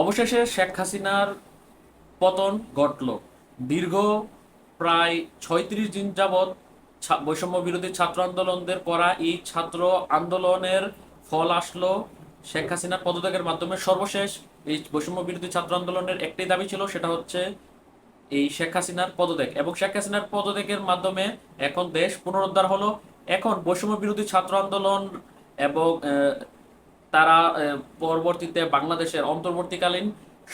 অবশেষে শেখ হাসিনার পতন ঘটল। দীর্ঘ প্রায় ছয়ত্রিশ দিন যাবৎ বৈষম্য বিরোধী ছাত্র আন্দোলনদের করা এই ছাত্র আন্দোলনের ফল আসলো শেখ হাসিনার পদত্যাগের মাধ্যমে। সর্বশেষ এই বৈষম্য বিরোধী ছাত্র আন্দোলনের একটাই দাবি ছিল, সেটা হচ্ছে এই শেখ হাসিনার পদত্যাগ। এবং শেখ হাসিনার পদত্যাগের মাধ্যমে এখন দেশ পুনরুদ্ধার হলো। এখন বৈষম্য বিরোধী ছাত্র আন্দোলন এবং তারা পরবর্তীতে বাংলাদেশের অন্তর্বর্তীকালীন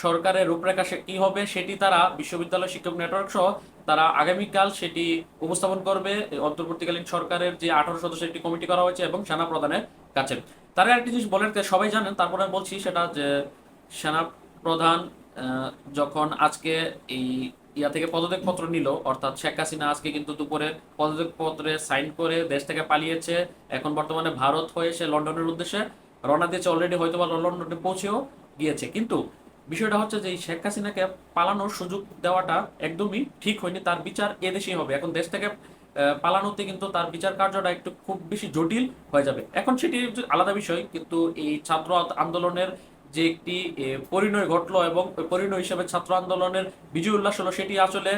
সরকারের রূপরেখা কি হবে সেটি তারা বিশ্ববিদ্যালয় শিক্ষক নেটওয়ার্ক সহ তারা আগামীকাল সেটি উপস্থাপন করবে। অন্তর্বর্তীকালীন সরকারের যে আঠারো সদস্যের একটি কমিটি করা হয়েছে এবং সেনা প্রধানের কাছে। তারা একটি জিনিস বলেন সবাই জানেন, তারপরে বলছি সেটা যে সেনা প্রধান যখন আজকে এই ইয়া থেকে পদত্যাগ পত্র নিল, অর্থাৎ শেখ হাসিনা আজকে কিন্তু দুপুরে পদত্যাগ পত্রে সাইন করে দেশ থেকে পালিয়েছে। এখন বর্তমানে ভারত হয়ে সে লন্ডনের উদ্দেশ্যে রওনা দিয়েছে অলরেডি হয়তো বা লন্ডনে পৌঁছেও গিয়েছে। কিন্তু বিষয়টা হচ্ছে যে শেখ হাসিনাকে পালানোর সুযোগ দেওয়াটা একদমই ঠিক হয়নি, তার বিচার এদেশেই হবে। এখন দেশ থেকে পালানোতে কিন্তু তার বিচার কার্যটা একটু খুব বেশি জটিল হয়ে যাবে। এখন সেটি আলাদা বিষয়, কিন্তু এই ছাত্র আন্দোলনের যে একটি পরিণয় ঘটলো এবং পরিণয় হিসেবে ছাত্র আন্দোলনের বিজয় উল্লাস হলো, সেটি আসলে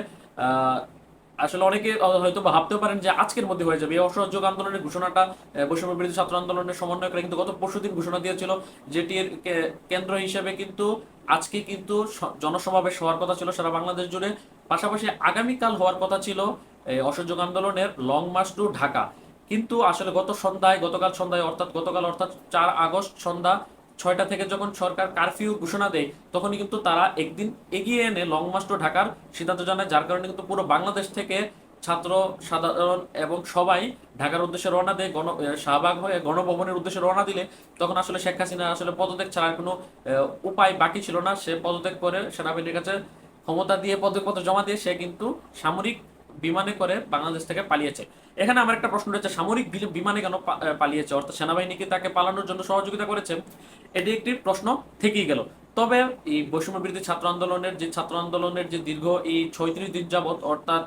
আসলে অনেকে হয়তো বা ভাবতেও পারেন যে আজকের মধ্যে হয়ে যাবে। এই অসহযোগ আন্দোলনের ঘোষণাটা বৈষম্য বিরোধী ছাত্র আন্দোলনের সমন্বয়করা কিন্তু গত পরশুদিন ঘোষণা দিয়েছিল যেটির কেন্দ্র হিসেবে কিন্তু আজকে কিন্তু জনসমাবেশ হওয়ার কথা ছিল সারা বাংলাদেশ জুড়ে। পাশাপাশি আগামীকাল হওয়ার কথা ছিল অসহযোগ আন্দোলনের লং মার্চ টু ঢাকা। কিন্তু আসলে গত সন্ধ্যায়, গতকাল সন্ধ্যায়, অর্থাৎ গতকাল অর্থাৎ চার আগস্ট সন্ধ্যা ছয়টা থেকে যখন সরকার কারফিউ ঘোষণা দেয়, তখনই কিন্তু তারা একদিন এগিয়ে এনে লং মার্চ টু ঢাকার সিদ্ধান্ত জানায়, যার কারণে কিন্তু পুরো বাংলাদেশ থেকে ছাত্র, সাধারণ এবং সবাই ঢাকার উদ্দেশ্যে রওনা দেয়, গণ শাহবাগ হয়ে গণভবনের উদ্দেশ্যে রওনা দিলে, তখন আসলে শেখ হাসিনা আসলে পদত্যাগ ছাড়া কোনো উপায় বাকি ছিল না। সে পদত্যাগ করে সেনাবাহিনীর কাছে ক্ষমতা দিয়ে পদত্যাগপত্র জমা দিয়ে সে কিন্তু সামরিক বিমানে করে বাংলাদেশ থেকে পালিয়েছে। এখানে আমার একটা প্রশ্ন রয়েছে, সামরিক বিমানে কেন পালিয়েছে? অর্থাৎ সেনাবাহিনী কি তাকে পালানোর জন্য সহযোগিতা করেছে? এটি একটি প্রশ্ন থেকেই গেল। তবে এই বৈষম্য বিরোধী ছাত্র আন্দোলনের যে, ছাত্র আন্দোলনের যে দীর্ঘ এই ছয়ত্রিশ দিন যাবৎ, অর্থাৎ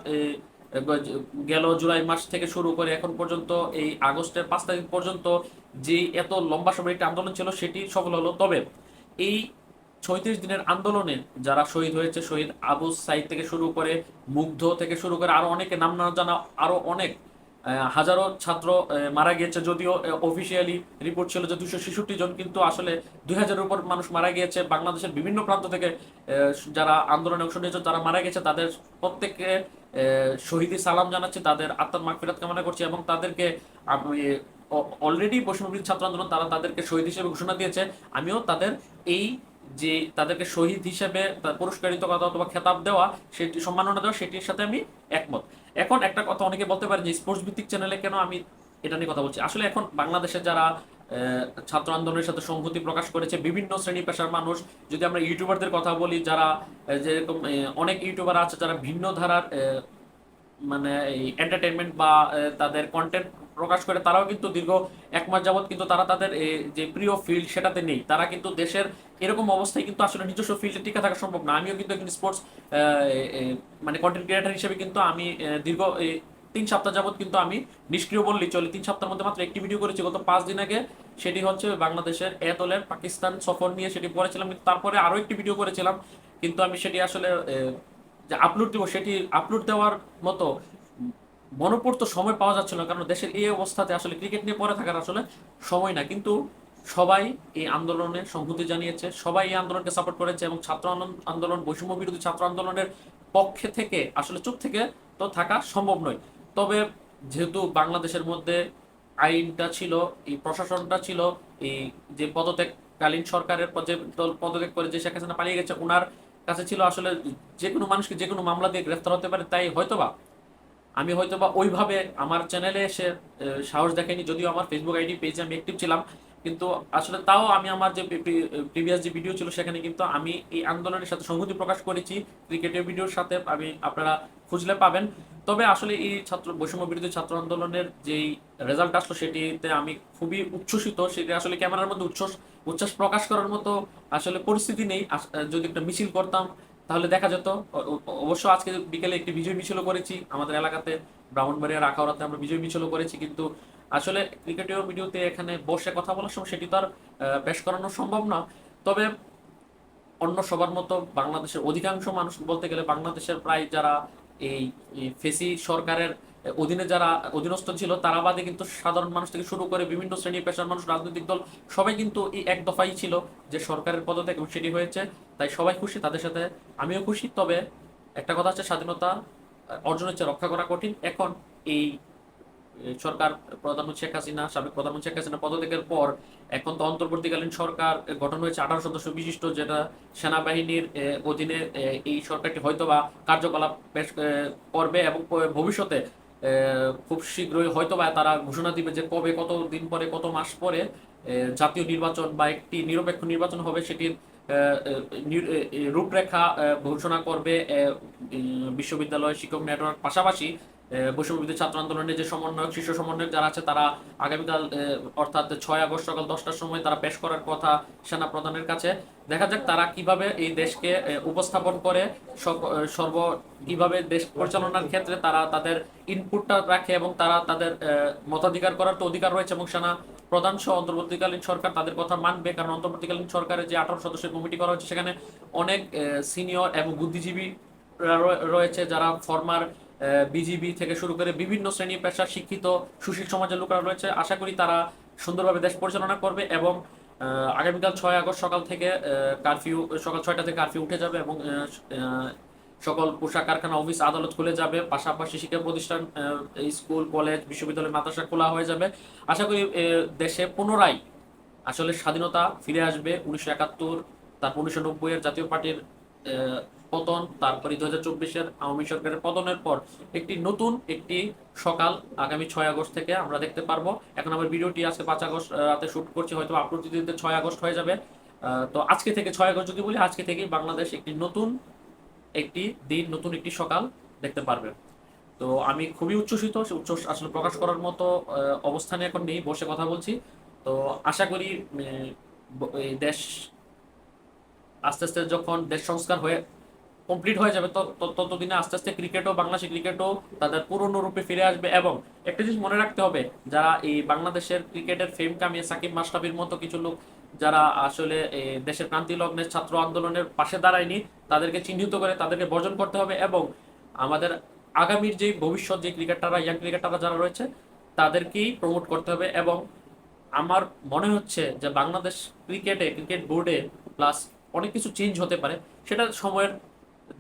গেল জুলাই মাস থেকে শুরু করে এখন পর্যন্ত এই আগস্টের পাঁচ তারিখ পর্যন্ত যে এত লম্বা সময় একটি আন্দোলন ছিল, সেটি সফল হলো। তবে এই ছয়ত্রিশ দিনের আন্দোলনে যারা শহীদ হয়েছে, শহীদ আবু সাইদ থেকে শুরু করে মুগ্ধ থেকে শুরু করে আরও অনেকে নাম না জানা আরও অনেক হাজারো ছাত্র মারা গিয়েছে। যদিও অফিসিয়ালি রিপোর্ট ছিল যে দুশো ছেষট্টি জন, কিন্তু আসলে দুই হাজারের উপর মানুষ মারা গিয়েছে। বাংলাদেশের বিভিন্ন প্রান্ত থেকে যারা আন্দোলনে অংশ নিয়েছে, তারা মারা গেছে। তাদের প্রত্যেককে শহীদি সালাম জানাচ্ছি। তাদের আত্মার মাগফিরাত কামনা করছি এবং তাদেরকে অলরেডি বৈষ্ণবী ছাত্র আন্দোলন, তারা তাদেরকে শহীদ হিসেবে ঘোষণা দিয়েছে। আমিও তাদের এই যে তাদেরকে শহীদ হিসেবে পুরস্কারিত করা অথবা খেতাব দেওয়া, সেটি সম্মাননা দেওয়া, সেটির সাথে আমি একমত। এখন একটা কথা অনেকে বলতে পারে যে স্পোর্টস ভিত্তিক চ্যানেলে কেন আমি এটা নিয়ে কথা বলছি? আসলে এখন বাংলাদেশে যারা ছাত্র আন্দোলনের সাথে সংহতি প্রকাশ করেছে, বিভিন্ন শ্রেণি পেশার মানুষ, যদি আমরা ইউটিউবারদের কথা বলি, যারা যেরকম অনেক ইউটিউবার আছে যারা ভিন্ন ধারার মানে এই এন্টারটেনমেন্ট বা তাদের কন্টেন্ট প্রকাশ করে, তারাও কিন্তু দীর্ঘ এক মাস যাবত কিন্তু তারা তাদের যে প্রিয় ফিল্ড সেটাতে নেই। তারা কিন্তু দেশের এরকম অবস্থায় কিন্তু আসলে নিজস্ব ফিল্ডে টিকে থাকা সম্ভব না। আমিও কিন্তু একজন স্পোর্টস মানে কন্টেন্ট ক্রিয়েটার হিসেবে কিন্তু আমি দীর্ঘ তিন সপ্তাহ যাবত কিন্তু আমি নিষ্ক্রিয় বললেই চলে। তিন সপ্তাহের মধ্যে মাত্র একটি ভিডিও করেছি। গত পাঁচ দিন আগে সেটি হচ্ছে বাংলাদেশের এ দলের পাকিস্তান সফর নিয়ে সেটি করেছিলাম। কিন্তু তারপরে আরও একটি ভিডিও করেছিলাম। কিন্তু আমি সেটি আসলে যে আপলোড দেবো, সেটি আপলোড দেওয়ার মতো মনোপূর্ত সময় পাওয়া যাচ্ছিল না, কারণ দেশের এই অবস্থাতে আসলে ক্রিকেট নিয়ে পড়ে থাকার আসলে সময় না কিন্তু সবাই এই আন্দোলনে সংহতি জানিয়েছে, সবাই এই আন্দোলনকে সাপোর্ট করেছে এবং ছাত্র আন্দোলন- বৈষম্য বিরোধী ছাত্র আন্দোলনের পক্ষে থেকে আসলে চুপ থেকে তো থাকা সম্ভব নয়। তবে যেহেতু বাংলাদেশের মধ্যে আইনটা ছিল, এই প্রশাসনটা ছিল, এই যে পদত্যাগকালীন সরকারের যে দল পদত্যাগ করে যে শেখ হাসিনা পালিয়ে গেছে ওনার কাছে ছিল আসলে যে কোনো মানুষকে যে কোনো মামলা দিয়ে গ্রেফতার হতে পারে, তাই হয়তোবা আমি হয়তো বা ওইভাবে আমার চ্যানেলে এসে সাহস দেখাইনি, যদিও আমার ফেসবুক আইডি পেজে আমি অ্যাক্টিভ ছিলাম, কিন্তু আসলে তাও আমি আমার যে প্রিভিয়াস যে ভিডিও ছিল সেখানে কিন্তু আমি এই আন্দোলনের সাথে সংহতি প্রকাশ করেছি। ক্রিকেটের ভিডিওর সাথে আমি আপনারা খুঁজলে পাবেন। তবে আসলে এই ছাত্র, বৈষম্য বিরোধী ছাত্র আন্দোলনের যেই রেজাল্ট আসলো সেটিতে আমি খুবই উচ্ছ্বসিত। সেটি আসলে ক্যামেরার মধ্যে উচ্ছ্বাস উচ্ছ্বাস প্রকাশ করার মতো আসলে পরিস্থিতি নেই। যদি একটা মিছিল করতাম তাহলে দেখা যেত অবশ্য আজকে বিকেলে একটি বিজয় মিছিলও করেছি, আমাদের এলাকাতে ব্রাহ্মণবাড়িয়া রাখাওড়াতে আমরা বিজয় মিছিলও করেছি, কিন্তু আসলে ক্রিকেটীয় ভিডিওতে এখানে বসে কথা বলার সময় সেটি তো আর পেশ করানো সম্ভব না। তবে অন্য সবার মতো বাংলাদেশের অধিকাংশ মানুষ বলতে গেলে বাংলাদেশের প্রায় যারা এই ফেসি সরকারের অধীনে যারা অধীনস্থ ছিল, তারা বাদে কিন্তু সাধারণ মানুষ থেকে শুরু করে বিভিন্ন শ্রেণি পেশার মানুষ, রাজনৈতিক দল, সবাই কিন্তু এই এক দফাই ছিল যে সরকারের পদত্যাগ সেটি হয়েছে। তাই সবাই খুশি, তাদের সাথে আমিও খুশি। তবে একটা কথা হচ্ছে স্বাধীনতা অর্জন হচ্ছে রক্ষা করা কঠিন। এখন এই সরকার প্রধানমন্ত্রী শেখ হাসিনা, সাবেক প্রধানমন্ত্রী শেখ হাসিনা পদত্যাগের পর এখন তো অন্তর্বর্তীকালীন সরকার গঠন হয়েছে আঠারো সদস্য বিশিষ্ট, যেটা সেনাবাহিনীর অধীনে এই সরকারটি হয়তো বা কার্যকলাপ পেশ করবে এবং ভবিষ্যতে খুব শীঘ্রই হয়তো বা তারা ঘোষণা দিবে যে কবে কত দিন পরে, কত মাস পরে জাতীয় নির্বাচন বা একটি নিরপেক্ষ নির্বাচন হবে সেটির রূপরেখা ঘোষণা করবে বিশ্ববিদ্যালয় শিক্ষক নেটওয়ার্ক পাশাপাশি এ, বৈষম্যবিরোধী ছাত্র আন্দোলনের যে সমন্বয়ক শীর্ষ সমন্বয়ক যারা আছে তারা আগামীকাল অর্থাৎ ছয় আগস্ট সকাল দশটার সময় তারা পেশ করার কথা সেনা প্রধানের কাছে। দেখা যাক তারা কীভাবে এই দেশকে উপস্থাপন করে সর্ব কীভাবে দেশ পরিচালনার ক্ষেত্রে তারা তাদের ইনপুটটা রাখে এবং তারা তাদের মতাধিকার করার তো অধিকার রয়েছে এবং সেনা প্রধান সহ অন্তর্বর্তীকালীন সরকার তাদের কথা মানবে। কারণ অন্তর্বর্তীকালীন সরকারের যে আঠারো সদস্যের কমিটি করা হয়েছে সেখানে অনেক সিনিয়র এবং বুদ্ধিজীবী রয়েছে যারা ফর্মার বিজিবি থেকে শুরু করে বিভিন্ন শ্রেণি পেশার শিক্ষিত সুশীল সমাজের লোকেরা রয়েছে। আশা করি তারা সুন্দরভাবে দেশ পরিচালনা করবে এবং আগামীকাল ছয় আগস্ট সকাল থেকে কারফিউ সকাল ছয়টা থেকে কারফিউ উঠে যাবে এবং সকল পোশাক কারখানা অফিস আদালত খুলে যাবে। পাশাপাশি শিক্ষা প্রতিষ্ঠান স্কুল কলেজ বিশ্ববিদ্যালয়, মাদ্রাসা খোলা হয়ে যাবে। আশা করি দেশে পুনরায় আসলে স্বাধীনতা ফিরে আসবে। উনিশশো একাত্তর, তারপর উনিশশো নব্বই এর জাতীয় পার্টির পতন, তারপরে দু হাজার আওয়ামী সরকারের পতনের পর একটি নতুন একটি সকাল আগামী ছয় আগস্ট থেকে আমরা দেখতে পারব। এখন আমার ভিডিওটি আজকে পাঁচ আগস্ট রাতে শুট করছি, হয়তো আপলোড দিতে ছয় আগস্ট হয়ে যাবে। তো আজকে থেকে ছয় আগস্ট যদি বলি, আজকে থেকেই বাংলাদেশ একটি নতুন একটি দিন, নতুন একটি সকাল দেখতে পারবে। তো আমি খুবই উচ্ছ্বসিত উচ্ছ্বাস আসলে প্রকাশ করার মতো অবস্থানে এখন নেই, বসে কথা বলছি। তো আশা করি দেশ আস্তে আস্তে যখন দেশ সংস্কার হয়ে কমপ্লিট হয়ে যাবে তত- তত- ততদিনে আস্তে আস্তে ক্রিকেটও বাংলাদেশের ক্রিকেটও তাদের পুরনো রূপে ফিরে আসবে এবং একটা জিনিস মনে রাখতে হবে, যারা এই বাংলাদেশের ক্রিকেটের ফেম কামিয়ে সাকিব মাশরাফির মতো কিছু লোক যারা আসলে দেশের ক্রান্তি লগ্নের ছাত্র আন্দোলনের পাশে দাঁড়ায়নি, তাদেরকে চিহ্নিত করে তাদেরকে বর্জন করতে হবে এবং আমাদের আগামীর যে ভবিষ্যৎ যে ক্রিকেটাররা ইয়াং ক্রিকেটাররা যারা রয়েছে, তাদেরকেই প্রমোট করতে হবে এবং আমার মনে হচ্ছে যে বাংলাদেশ ক্রিকেটে ক্রিকেট বোর্ডে প্লাস অনেক কিছু চেঞ্জ হতে পারে। সেটা সময়ের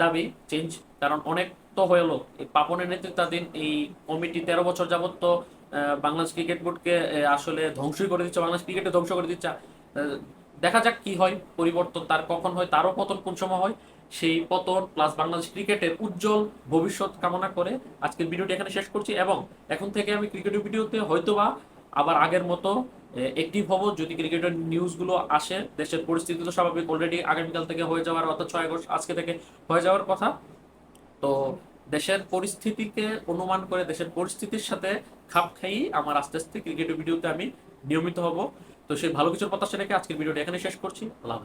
দাবি চেঞ্জ কারণ অনেক তো হলো এই পাপনের নেতৃত্বাধীন এই কমিটি তেরো বছর যাবত তো বাংলাদেশ ক্রিকেট বোর্ডকে আসলে ধ্বংসই করে দিচ্ছে, বাংলাদেশ ক্রিকেটে ধ্বংস করে দিচ্ছে। দেখা যাক কি হয়, পরিবর্তন তার কখন হয়, তারও পতন কোন সময় হয়, সেই পতন প্লাস বাংলাদেশ ক্রিকেটের উজ্জ্বল ভবিষ্যৎ কামনা করে আজকের ভিডিওটি এখানে শেষ করছি। এবং এখন থেকে আমি ক্রিকেট ভিডিওতে হয়তোবা আবার আগের মতো একটিভ হব। যদি ক্রিকেটের নিউজগুলো আসে, দেশের পরিস্থিতি তো স্বাভাবিক অলরেডি আগামীকাল থেকে হয়ে যাওয়ার অর্থাৎ ছয় আগস্ট আজকে থেকে হয়ে যাওয়ার কথা। তো দেশের পরিস্থিতিকে অনুমান করে, দেশের পরিস্থিতির সাথে খাপ খাইয়ে আমার আস্তে আস্তে ক্রিকেটের ভিডিওতে আমি নিয়মিত হব। তো সেই ভালো কিছুর প্রত্যাশা রেখে আজকের ভিডিওটা এখানে শেষ করছি। আল্লাহ